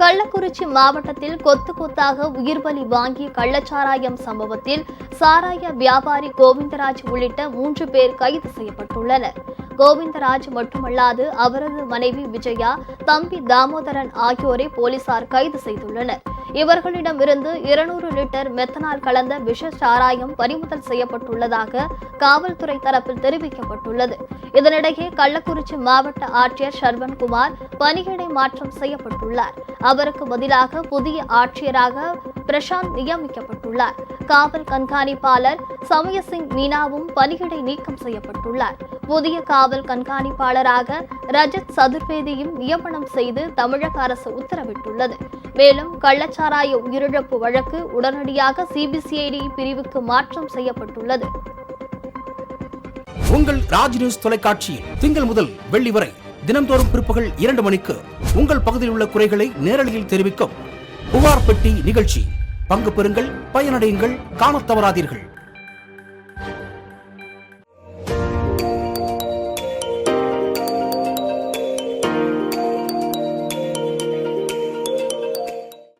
கள்ளக்குறிச்சி மாவட்டத்தில் கொத்து கொத்தாக உயிர் பலி வாங்கிய கள்ளச்சாராயம் சம்பவத்தில் சாராய வியாபாரி கோவிந்தராஜ் உள்ளிட்ட மூன்று பேர் கைது செய்யப்பட்டுள்ளனர். கோவிந்தராஜ் மட்டுமல்லாது அவரது மனைவி விஜயா தம்பி தாமோதரன் ஆகியோரை போலீசார் கைது செய்துள்ளனர். இவர்களிடமிருந்து இருநூறு லிட்டர் மெத்தனால் கலந்த விஷ சாராயம் பறிமுதல் செய்யப்பட்டுள்ளதாக காவல்துறை தரப்பில் தெரிவிக்கப்பட்டுள்ளது. இதனிடையே கள்ளக்குறிச்சி மாவட்ட ஆட்சியர் சர்வன்குமார் பணியிடை மாற்றம் செய்யப்பட்டுள்ளார். அவருக்கு பதிலாக புதிய ஆட்சியராக பிரசாந்த் நியமிக்கப்பட்டுள்ளார். காவல் கண்காணிப்பாளர் சமயசிங் மீனாவும் பணியிடை நீக்கம் செய்யப்பட்டுள்ளார். புதிய காவல் கண்காணிப்பாளராக ரஜத் சதுர்வேதியும் நியமனம் செய்து தமிழக அரசு உத்தரவிட்டுள்ளது. மேலும் கள்ளச்சாராய உயிரிழப்பு வழக்கு உடனடியாக சிபிசிஐடி பிரிவுக்கு மாற்றம் செய்யப்பட்டுள்ளது. உங்கள் ராஜ் நியூஸ் தொலைக்காட்சியில் திங்கள் முதல் வெள்ளி வரை தினம்தோறும் பிற்பகல் இரண்டு மணிக்கு உங்கள் பகுதியில் உள்ள குறைகளை நேரலையில் தெரிவிக்கும் புகார் பெட்டி நிகழ்ச்சி. பங்கு பெறுங்கள் பயனடையுங்கள் காணத் தவறாதீர்கள்.